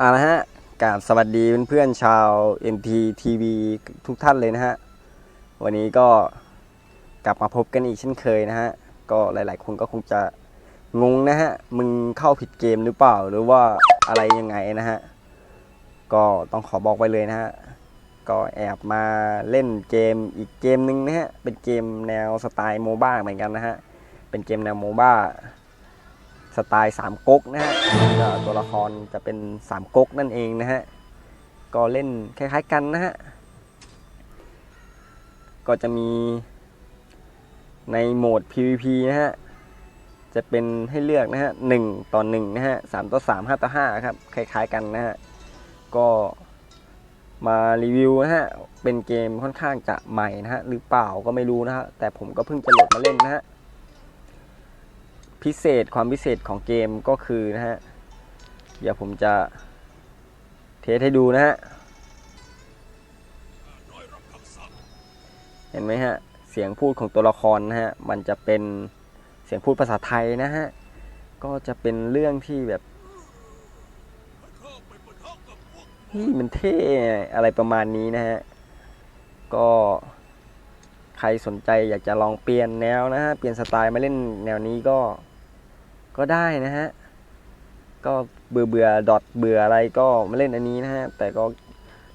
อ่านะฮะกราบสวัสดีเพื่อนๆชาว NT TV ทุกท่านเลยนะฮะ วันนี้ก็กลับมาพบกันอีกเช่นเคยนะฮะ ก็หลายๆคนก็คงจะงงนะฮะ มึงเข้าผิดเกมหรือเปล่าหรือว่าอะไรยังไงนะฮะ ก็ต้องขอบอกไว้เลยนะฮะ ก็แอบมาเล่นเกมอีกเกมหนึ่งนะฮะ เป็นเกมแนวสไตล์โมบ้าเหมือนกันนะฮะ เป็นเกมแนวโมบ้า สไตล์สามก๊กนะฮะก็ตัวละครจะเป็นสามก๊กนั่นเองนะฮะก็เล่นคล้ายๆกันนะฮะก็จะมีในโหมด PVP นะฮะจะเป็นให้เลือกนะฮะหนึ่งต่อหนึ่งนะฮะสามต่อสามห้าต่อห้าครับคล้ายๆกันนะฮะก็มารีวิวนะฮะเป็นเกมค่อนข้างจะใหม่นะฮะหรือเปล่าก็ไม่รู้นะฮะแต่ผมก็เพิ่งจะโหลดมาเล่นนะฮะ พิเศษความพิเศษของเกมก็คือนะฮะ เดี๋ยวผมจะเทสให้ดูนะฮะ เห็นไหมฮะ เสียงพูดของตัวละครนะฮะ มันจะเป็นเสียงพูดภาษาไทยนะฮะ ก็จะเป็นเรื่องที่แบบเฮ้ยมันเท่อะไรประมาณนี้นะฮะ ก็ใครสนใจอยากจะลองเปลี่ยนแนวนะฮะ เปลี่ยนสไตล์มาเล่นแนวนี้ก็ ก็ได้นะฮะ ก็เบื่อเบื่อดอทเบื่ออะไรก็มาเล่นอันนี้นะฮะ แต่ก็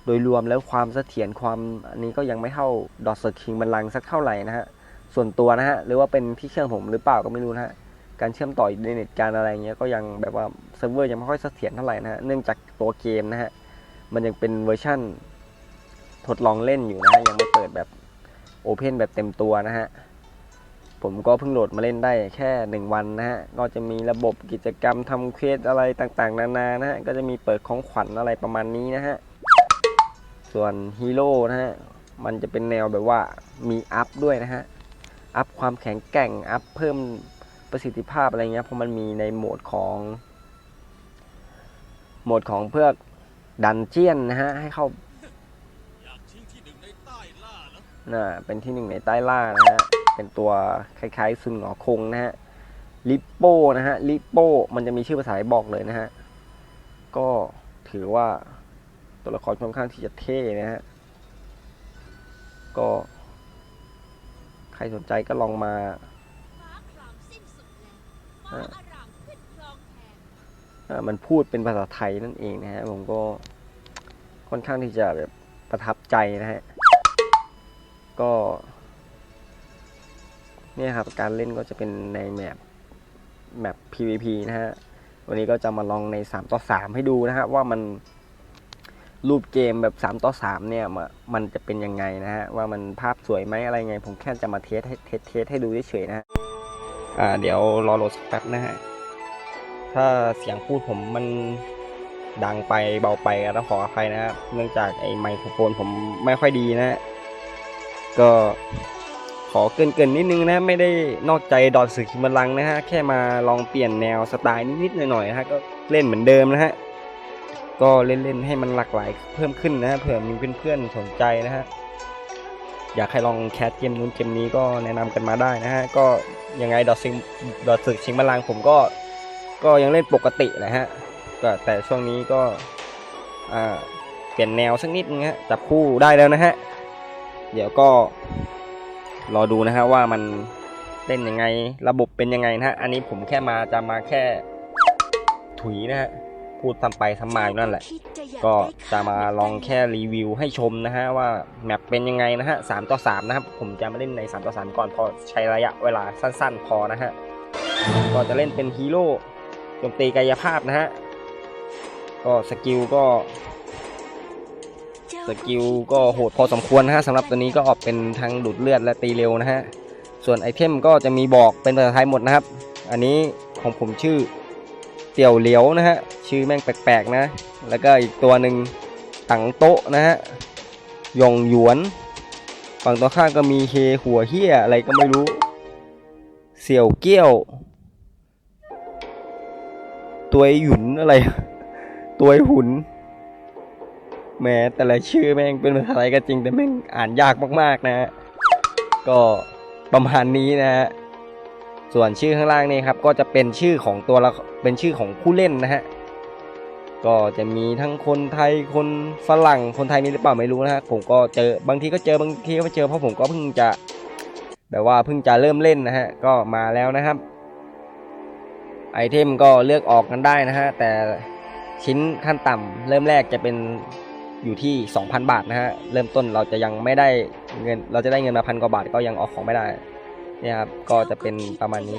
โดยรวมแล้วความเสถียรความอันนี้ก็ยังไม่เท่าดอทเซอร์คิงบันลังสักเท่าไหร่นะฮะ ส่วนตัวนะฮะ หรือว่าเป็นที่เครื่องผมหรือเปล่าก็ไม่รู้นะฮะ การเชื่อมต่ออินเทอร์เน็ตการอะไรเงี้ยก็ยังแบบว่าเซิร์ฟเวอร์ยังไม่ค่อยเสถียรเท่าไหร่นะฮะ เนื่องจากตัวเกมนะฮะ มันยังเป็นเวอร์ชั่นทดลองเล่นอยู่นะฮะ ยังไม่เปิดแบบโอเพนแบบเต็มตัวนะฮะ ผมก็เพิ่งโหลดมาเล่นได้แค่หนึ่งวันนะฮะ ก็จะมีระบบกิจกรรมทำเควสอะไรต่างๆ นานานะฮะ ก็จะมีเปิดของขวัญอะไรประมาณนี้นะฮะ ส่วนฮีโร่นะฮะ มันจะเป็นแนวแบบว่ามีอัพด้วยนะฮะ อัพความแข็งแกร่ง อัพเพิ่มประสิทธิภาพอะไรเงี้ย เพราะมันมีในโหมดของโหมดของเพื่อดันเจียนนะฮะ ให้เข้าอยากชิงที่หนึ่งในใต้ล่าแล้วน่ะเป็นที่หนึ่งในใต้ล่านะฮะ เป็นตัวคล้ายๆซุนหงอคงนะฮะลิปโป้นะฮะลิปโป้มันจะมีชื่อภาษาบอกเลยนะฮะก็ถือว่าตัวละครค่อนข้างที่จะเท่นะฮะก็ ใครสนใจก็ลองมาอารามขึ้นคลองแทนอ่ามันพูดเป็นภาษาไทยนั่นเองนะฮะผมก็ค่อนข้างที่จะแบบประทับใจนะฮะก็ เนี่ยครับการเล่นก็จะเป็นในแมปแมป PVP นะฮะ วันนี้ก็จะมาลองใน 3 ต่อ 3 ให้ดูนะฮะ ว่ามันรูปเกมแบบ 3 ต่อ 3 เนี่ย มันจะเป็นยังไงนะฮะ ว่ามันภาพสวยไหมอะไรไง ผมแค่จะมาเทสให้เทสเทสให้ดูเฉยๆนะฮะ อ่า เดี๋ยวรอโหลดสักแป๊บนะฮะ ถ้าเสียงพูดผมมันดังไปเบาไปก็ต้องขออภัยนะครับ เนื่องจากไอ้ไมโครโฟนผมไม่ค่อยดีนะฮะก็ ขอเกินเกินๆนิดนึงนะไม่ได้นอกใจดอดสึกคิมบัลลังนะฮะแค่มาลองเปลี่ยนแนวสไตล์นิดๆหน่อยๆนะฮะก็เล่นเหมือนเดิมนะฮะก็เล่นๆให้มันหลากหลายเพิ่มขึ้นนะฮะเผื่อมีเพื่อนๆสนใจนะฮะอยากให้ลองแคสเกมนู้นเกมนี้ก็แนะนำกันมาได้นะฮะก็ยังไงดอทซิงดอทสึกชิงบัลลังผมก็ก็ยังเล่นปกติแหละฮะก็แต่ช่วงนี้ก็อ่าเปลี่ยนแนวสักนิดนึงฮะจับคู่ได้แล้วนะฮะ เดี๋ยวก็ รอดูนะฮะว่ามันเล่นยังไงระบบเป็นยังไงนะฮะอันนี้ผมแค่มาจะมาแค่ ถุยนะฮะพูดทำไปทำมาอยู่นั่นแหละ ก็จะมาลองแค่รีวิวให้ชมนะฮะว่าแมปเป็นยังไงนะฮะสามต่อสามนะครับผมจะมาเล่นในสามต่อสามก่อนพอใช้ระยะเวลาสั้น ๆ พอนะฮะก็จะเล่นเป็นฮีโร่โจมตีกายภาพนะฮะก็สกิลก็ สกิลก็โหดพอสมควรนะฮะสำหรับตัวนี้ก็ออกเป็นทั้งดูดเลือดและตีเร็วนะฮะ ส่วนไอเทมก็จะมีบอกเป็นภาษาไทยหมดนะครับ อันนี้ของผมชื่อเตี่ยวเหลียวนะฮะ ชื่อแม่งแปลกๆนะ แล้วก็อีกตัวหนึ่งตังโต๊ะนะฮะยองหยวน ฝั่งตรงข้ามก็มีเคหัวเฮียอะไรก็ไม่รู้ เสี่ยวเกี้ยว ตัวหยุนอะไร ตัวหุน แม้แต่ละชื่อแม่งเป็นภาษาไทยก็จริง แต่แม่งอ่านยากมากๆนะฮะก็ประมาณนี้นะฮะส่วนชื่อข้างล่างนี่ครับ ก็จะเป็นชื่อของตัวละเป็นชื่อของผู้เล่นนะฮะก็จะมีทั้งคนไทยคนฝรั่งคนไทยมีหรือเปล่าไม่รู้นะฮะผมก็เจอบางทีก็เจอบางทีก็ไม่เจอเพราะผมก็เพิ่งจะแบบว่าเพิ่งจะเริ่มเล่นนะฮะก็มาแล้วนะครับ ไอเทมก็เลือกออกกันได้นะฮะแต่ชิ้นขั้นต่ำเริ่มแรกจะเป็น อยู่ที่ 2,000 บาทนะฮะเริ่มต้นเราจะยังไม่ได้เงิน เราจะได้เงินมาพันกว่าบาทก็ยังออกของไม่ได้เนี่ยครับก็จะเป็นประมาณนี้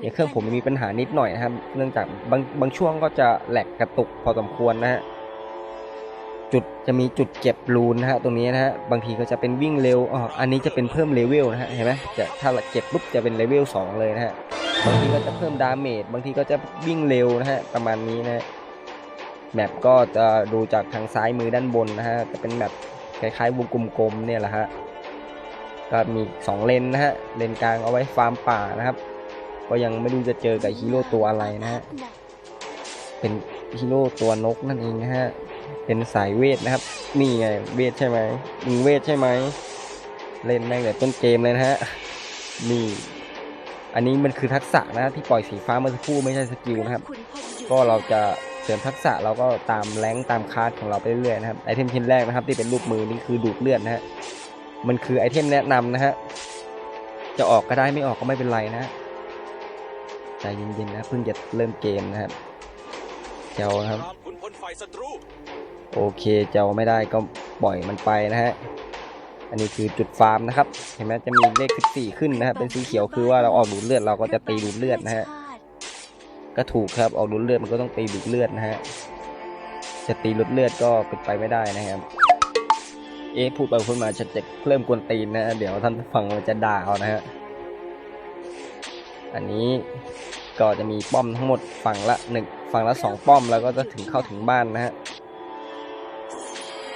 อย่างเครื่องผมมีปัญหานิดหน่อยนะครับ เนื่องจากบางบางช่วงก็จะแหลกกระตุกพอสมควรนะฮะจุดจะมีจุดเก็บรูนนะฮะตรงนี้นะฮะบางทีก็จะเป็นวิ่งเร็วอ๋ออันนี้จะเป็นเพิ่มเลเวลนะฮะเห็นไหมจะถ้าเก็บปุ๊บจะเป็นเลเวล2เลยนะฮะบางทีก็จะเพิ่มดาเมจบางทีก็จะวิ่งเร็วนะฮะประมาณนี้นะฮะ แมปก็จะดูจากทางซ้ายมือด้านบนนะฮะจะเป็นแมปคล้ายๆวงกลมๆเนี่ยแหละฮะก็มีสองเลนนะฮะ เลนกลางเอาไว้ฟาร์มป่านะครับ ก็ยังไม่รู้จะเจอกับฮีโร่ตัวอะไรนะฮะ เป็นฮีโร่ตัวนกนั่นเองนะฮะ เป็นสายเวทนะครับ นี่ไงเวทใช่ไหมมึงเวทใช่ไหม เล่นแม่งแต่ต้นเกมเลยนะฮะ นี่ อันนี้มันคือทักษะนะที่ปล่อยสีฟ้าเมื่อสักครู่ไม่ใช่สกิลนะครับ ก็เราจะ เสริมทักษะเราก็ตามแรงค์ตามคาร์ดของเราไปเรื่อยๆนะครับไอเทมชิ้นแรกนะครับ ที่เป็นรูปมือนี่คือดูดเลือดนะฮะมันคือไอเทมแนะนำนะฮะจะออกก็ได้ไม่ออกก็ไม่เป็นไรนะฮะใจเย็นๆนะเพิ่งจะเริ่มเกมนะครับเจ้านะครับตามขุนพลฝ่ายศัตรูโอเคเจ้าไม่ได้ก็ปล่อยมันไปนะฮะอันนี้คือจุดฟาร์มนะครับ เห็นไหมจะมีเลข 14 ขึ้นนะครับเป็นสีเขียวคือว่าเราออกดูดเลือดเราก็จะตีดูดเลือดนะฮะ ก็ถูกครับออกดูดเลือดมันก็ต้องตีดูดเลือดนะฮะจะตีลดเลือดก็เป็นไปไม่ได้นะครับ เอ๊พูดไปพูดมาจะจะเริ่มกวนตีนนะเดี๋ยวท่านฟังมันจะด่าเอานะฮะอันนี้ก็จะมีป้อมทั้งหมดฝั่งละหนึ่งฝั่งละสองป้อมแล้วก็จะถึงเข้าถึงบ้านนะฮะ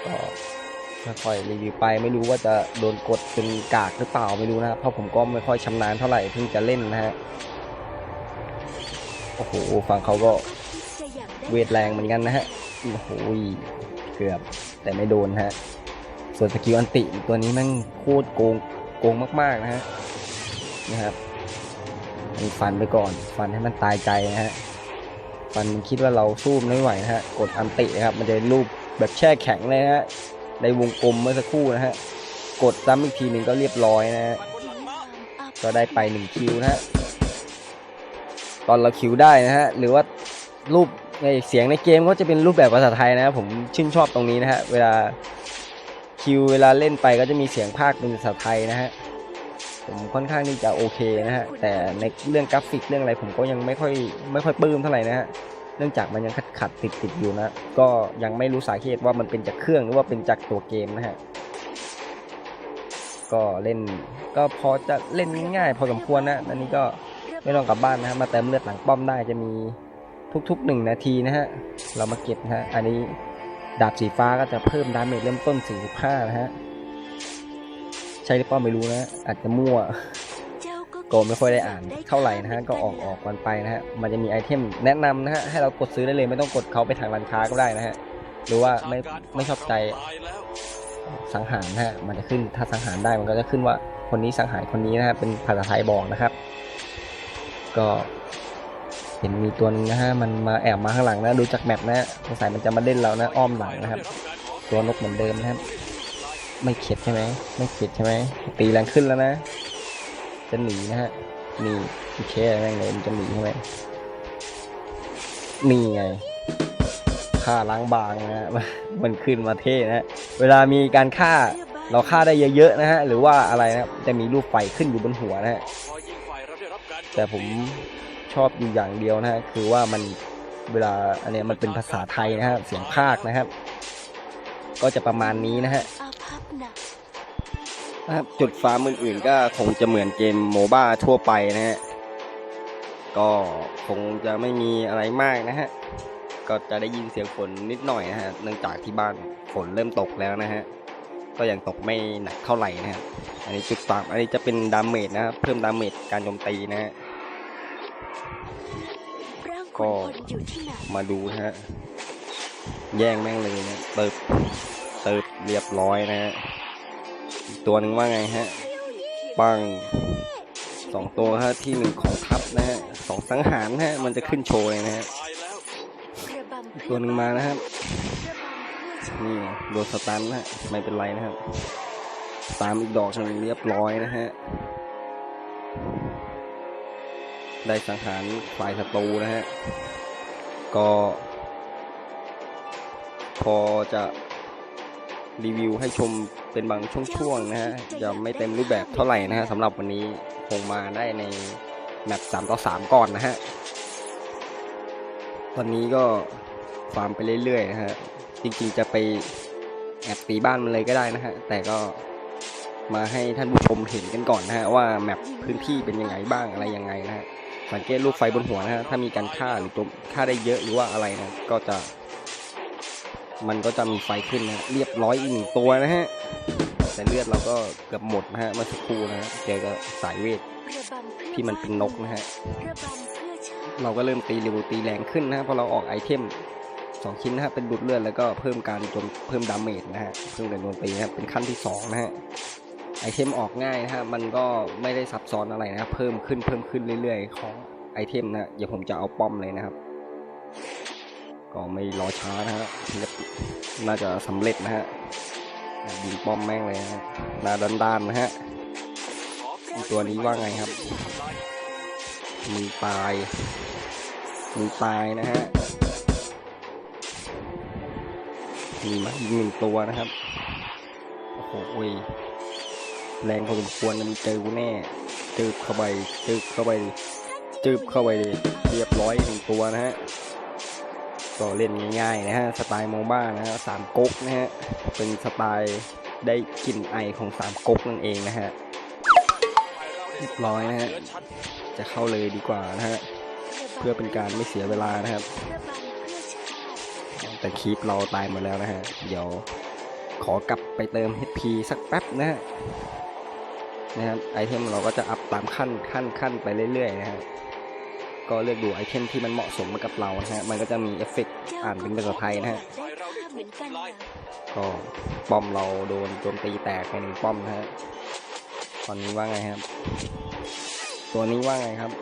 ก็ค่อยรีวิวไปไม่รู้ว่าจะโดนกดเป็นกากหรือเปล่าไม่รู้นะเพราะผมก็ไม่ค่อยชำนาญเท่าไหร่เพิ่งจะเล่นนะฮะ โอ้โหฝั่งเขาก็เวทแรงเหมือนกันนะฮะ โอ้โห เกือบแต่ไม่โดนฮะ ส่วนสกิลอันติตัวนี้มันโคตรโกงโกงมากๆนะฮะ นะครับมีฟันไปก่อน ฟันให้มันตายใจนะฮะ ฟันมันคิดว่าเราสู้ไม่ไหวนะฮะ กดอันตินะครับ มันจะรูปแบบแช่แข็งเลยนะฮะ ในวงกลมเมื่อสักครู่นะฮะ กดซ้ำอีกทีหนึ่งก็เรียบร้อยนะฮะ ก็ได้ไปหนึ่งคิวนะฮะ ตอนเราคิวได้นะฮะหรือว่ารูปในเสียงในเกมก็จะเป็นรูปแบบภาษาไทยนะครับผมชื่นชอบตรงนี้นะฮะเวลาคิวเวลาเล่นไปก็จะมีเสียงภาคเป็นภาษาไทยนะฮะผมค่อนข้างที่จะโอเคนะฮะแต่ในเรื่องกราฟิกเรื่องอะไรผมก็ยังไม่ค่อยไม่ค่อยปลื้มเท่าไหร่นะฮะเนื่องจากมันยังขัดขัดติดติดอยู่นะก็ยังไม่รู้สาเหตุว่ามันเป็นจากเครื่องหรือว่าเป็นจากตัวเกมนะฮะก็เล่นก็พอจะเล่นง่ายพอสมควรนะอันนี้ก็ ไม่ต้องกลับบ้านนะฮะมาเติมเลือดหลังป้อมได้จะมีทุกๆหนึ่งนาทีนะฮะเรามาเก็บนะฮะอันนี้ดาบสีฟ้าก็จะเพิ่มดาเมจเริ่มต้น 45 นะฮะ ใช่หรือเปล่าไม่รู้นะ อาจจะมั่วโกไม่ค่อยได้อ่านเท่าไหร่นะฮะ ก็ออกออกกันไปนะฮะ มันจะมีไอเทมแนะนำนะฮะ ให้เรากดซื้อได้เลย ไม่ต้องกดเขาไปทางร้านค้าก็ได้นะฮะ หรือว่าไม่ไม่ชอบใจสังหารนะฮะ มันจะขึ้นถ้าสังหารได้มันก็จะขึ้นว่าคนนี้สังหารคนนี้นะฮะ เป็นภาษาไทยบอกนะครับ ก็เห็นมีตัวนึงนะฮะ มันมาแอบมาข้างหลังนะ ดูจากแมปนะฮะสงสัยมันจะมาเล่นเรานะ อ้อมหลังนะครับ ตัวนกเหมือนเดิมนะครับ ไม่เข็ดใช่ไหม ไม่เข็ดใช่ไหม ตีแรงขึ้นแล้วนะ จะหนีนะฮะ นี่โอเคแม่งเลยมันจะหนีใช่ไหมนี่ไงฆ่าล้างบางนะฮะมันขึ้นมาเท่นะฮะเวลามีการฆ่าเราฆ่าได้เยอะๆนะฮะ หรือว่าอะไรนะครับจะมีรูปไฟขึ้นอยู่บนหัวนะฮะ แต่ผมชอบอยู่อย่างเดียวนะฮะคือว่ามันเวลาอันเนี้ยมันเป็นภาษาไทยนะฮะเสียงภาคนะครับ ก็จะประมาณนี้นะฮะนะครับจุดฟาร์มอื่นๆก็คงจะเหมือนเกมโมบ้าทั่วไปนะฮะก็คงจะไม่มีอะไรมากนะฮะก็จะได้ยินเสียงฝนนิดหน่อยนะฮะเนื่องจากที่บ้านฝนเริ่มตกแล้วนะฮะก็ยังตกไม่หนักเท่าไหร่นะฮะอันนี้จุดฟาร์มอันนี้จะเป็นดาเมจนะครับเพิ่มดาเมจการโจมตีนะฮะ ก็มาดูนะฮะ แย่งแม่งเลยนะเติบเติบเรียบร้อยนะฮะตัวหนึ่งว่าไงฮะ ปังสองตัวฮะที่หนึ่งของทัพนะฮะสองสังหารฮะ มันจะขึ้นโชว์เลยนะฮะตัวหนึ่งมานะครับ นี่โดนสตันนะฮะ ไม่เป็นไรนะครับตามอีกดอกหนึ่งเรียบร้อยนะฮะ ได้สังหารฝ่ายศัตรูนะฮะ ก็ พอจะรีวิวให้ชมเป็นบางช่วงๆนะฮะ จะไม่เต็มรูปแบบเท่าไหร่นะฮะสำหรับวันนี้คงมาได้ในแมป3ต่อ 3 ก่อนนะฮะตอนนี้ก็ฟาร์มไปเรื่อยๆนะฮะ จริงๆจะไปแอบตีบ้านมันเลยก็ได้นะฮะ แต่ก็มาให้ท่านผู้ชมเห็นกันก่อนนะฮะว่าแมปพื้นที่เป็นยังไงบ้างอะไรยังไงนะฮะ สังเกตลูกไฟบนหัวนะฮะถ้ามีการฆ่าหรือตัวฆ่าได้เยอะหรือว่าอะไรนะก็จะ มันก็จะมีไฟขึ้นนะเรียบร้อยอีกหนึ่งตัวนะฮะแต่เลือดเราก็เกือบหมดนะฮะเมื่อสักครู่นะฮะเจอกับสายเวทที่มันเป็นนกนะฮะเราก็เริ่มตีเร็วตีแรงขึ้นนะฮะพราะเราออกไอเทมสองชิ้นนะฮะเป็นดูดเลือดแล้วก็เพิ่มการโจมเพิ่มดาเมจนะฮะเพิ่มการโจมตีนะครับเป็นขั้นที่สองนะฮะ ไอเทมออกง่ายนะฮะมันก็ไม่ได้ซับซ้อนอะไรนะครับเพิ่มขึ้นเพิ่มขึ้นเรื่อยๆ ของไอเทมนะฮะเดี๋ยวผมจะเอาป้อมเลยนะครับ ก็ไม่รอช้านะฮะน่าจะสำเร็จนะฮะยิงป้อมแม่งเลยนะฮะน้าด้านๆนะฮะตัวนี้ว่าไงครับมีตายมีตายนะฮะมีมาอีกหนึ่งตัวนะครับ โอ้โหเว้ย แรงพอสมควรนะมันเจอกูแน่จืบเข้าไปจืบเข้าไปจืบเข้าไปเรียบร้อยหนึ่งตัวนะฮะก็เล่นง่ายๆนะฮะสไตล์โมบ้านะฮะสามก๊กนะฮะเป็นสไตล์ได้กลิ่นไอของสามก๊กนั่นเองนะฮะเรียบร้อยนะฮะจะเข้าเลยดีกว่านะฮะเพื่อเป็นการไม่เสียเวลานะครับ แต่คลิปเราตายหมดแล้วนะฮะเดี๋ยวขอกลับไปเติม HP สักแป๊บนะฮะ นะครับไอเทมเราก็จะอัพตามขั้นขั้นขั้นไปเรื่อยๆนะฮะก็เลือกดูไอเทมที่มันเหมาะสมกับเรานะฮะมันก็จะมีเอฟเฟกต์อ่านเป็นภาษาไทยนะฮะก็ป้อมเราโดนโจมตีแตกไปหนึ่งป้อมนะฮะตอนนี้ว่าไงครับ ตัวนี้ว่าไงครับ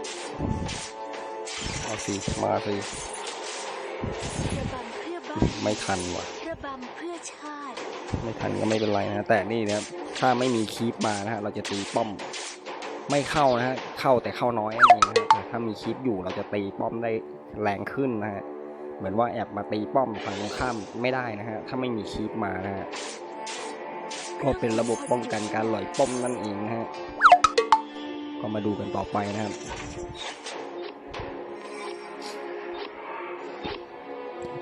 เอาสิมาสิไม่ทันว่ะไม่ทันก็ไม่เป็นไรนะแต่นี่นะครับ ถ้าไม่มีคีปมานะฮะเราจะตีป้อมไม่เข้านะฮะเข้าแต่เข้าน้อยนั่นเองนะฮะถ้ามีคีปอยู่เราจะตีป้อมได้แรงขึ้นนะฮะเหมือนว่าแอบมาตีป้อมฝั่งตรงข้ามไม่ได้นะฮะถ้าไม่มีคีปมานะฮะก็เป็นระบบป้องกันการหล่อยป้อมนั่นเองนะฮะก็มาดูกันต่อไปนะครับ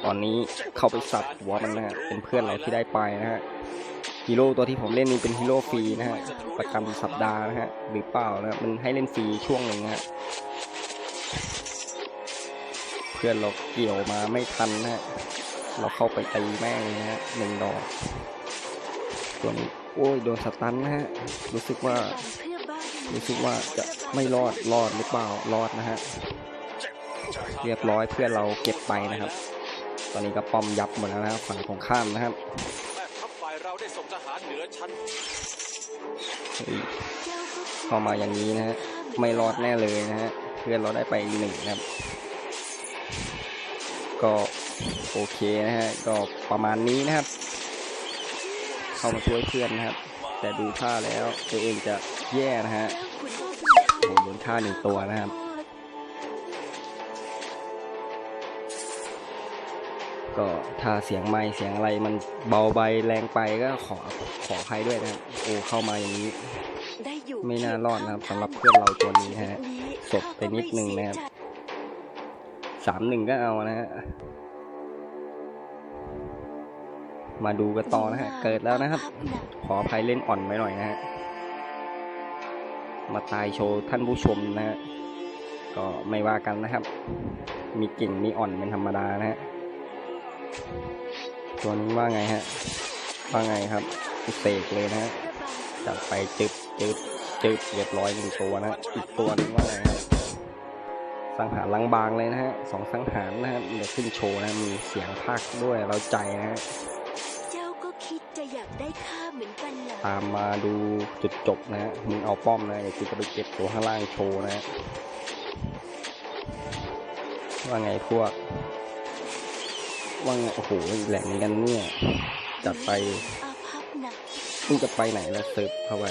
ตอนนี้เข้าไปสับหัวมันนะฮะเป็นเพื่อนเราที่ได้ไปนะฮะ ฮีโร่ตัวที่ผมเล่นนี่เป็นฮีโร่ฟรีนะฮะประจำสัปดาห์นะฮะหรือเปล่านะมันให้เล่นฟรีช่วงหนึ่งฮะเพื่อนเราเกี่ยวมาไม่ทันนะฮะเราเข้าไปตีแม่งเลยนะฮะหนึ่งดอกตัวนี้โอ้ยโดนสตันนะฮะรู้สึกว่ารู้สึกว่าจะไม่รอดรอดหรือเปล่ารอดนะฮะเรียบร้อยเพื่อนเราเก็บไปนะครับ ตอนนี้ก็ป้อมยับหมดแล้วนะครับฝั่งของข้ามนะครับ ได้ส่งทหารเหนือชั้นเข้ามาอย่างนี้นะฮะ ไม่รอดแน่เลยนะฮะ เพื่อนเราได้ไปหนึ่งนะครับ ก็โอเคนะฮะ ก็ประมาณนี้นะครับ เข้ามาช่วยเพื่อนนะครับ แต่ดูท่าแล้วตัวเองจะแย่นะฮะโอ้โหโดนฆ่าหนึ่งตัวนะครับ ก็ถ้าเสียงไม้เสียงอะไรมันเบาไปแรงไปก็ขอขออภัยด้วยนะครับโอ้เข้ามาอย่างนี้ได้อยู่ไม่น่ารอดนะครับสำหรับเพื่อนเราตัวนี้ฮะสดไปนิดนึงนะครับสามหนึ่งก็เอานะฮะมาดูกันต่อนะฮะ เกิดแล้วนะครับ ขออภัยเล่นอ่อนไปหน่อยนะฮะ มาตายโชว์ท่านผู้ชมนะฮะ ก็ไม่ว่ากันนะครับ มีเก่งมีอ่อนเป็นธรรมดานะฮะ ตัวนี้ว่าไงฮะ ว่าไงครับเสกเลยนะฮะจัดไปจึบจึบจึบเรียบร้อยหนึ่งตัวนะฮะอีกตัวนึงว่าไงฮะสังหารลังบางเลยนะฮะสองสังหารนะฮะเดี๋ยวขึ้นโชว์นะมีเสียงภาคด้วยเราใจนะฮะเจ้าก็คิดจะอยากได้ข้าเหมือนกันเหรอตามมาดูจุดจบนะฮะมึงเอาป้อมนะเดี๋ยวกูจะไปเก็บตัวข้างล่างโชว์นะฮะว่าไงพวก ว่างโอ้โหแหลกเหมือนกันเนี่ยจัดไปเพิ่งจะไปไหนแล้วเซิร์ฟเข้าไป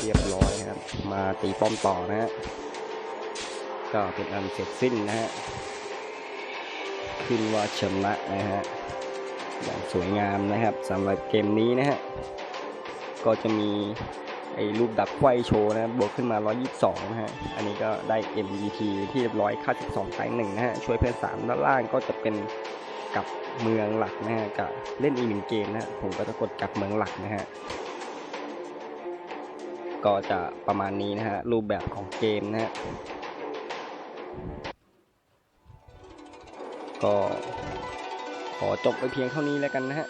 เรียบร้อยครับ มาตีป้อมต่อนะฮะก็เป็นอันเสร็จสิ้นนะฮะขึ้นว่าชนะนะฮะอย่างสวยงามนะครับสำหรับเกมนี้นะฮะก็จะมีไอ้รูปดักไขว้โชว์นะบวกขึ้นมา 122 นะฮะ อันนี้ก็ได้ MVP ที่เรียบร้อยค่า 12 ตายหนึ่งนะฮะ ช่วยเพื่อน3ด้านล่างก็จะเป็น กับเมืองหลักนะฮะกับเล่นอีกหนึ่งเกมนะผมก็จะกดกับเมืองหลักนะฮะก็จะประมาณนี้นะฮะรูปแบบของเกมนะฮะก็ขอจบไปเพียงเท่านี้แล้วกันนะฮะ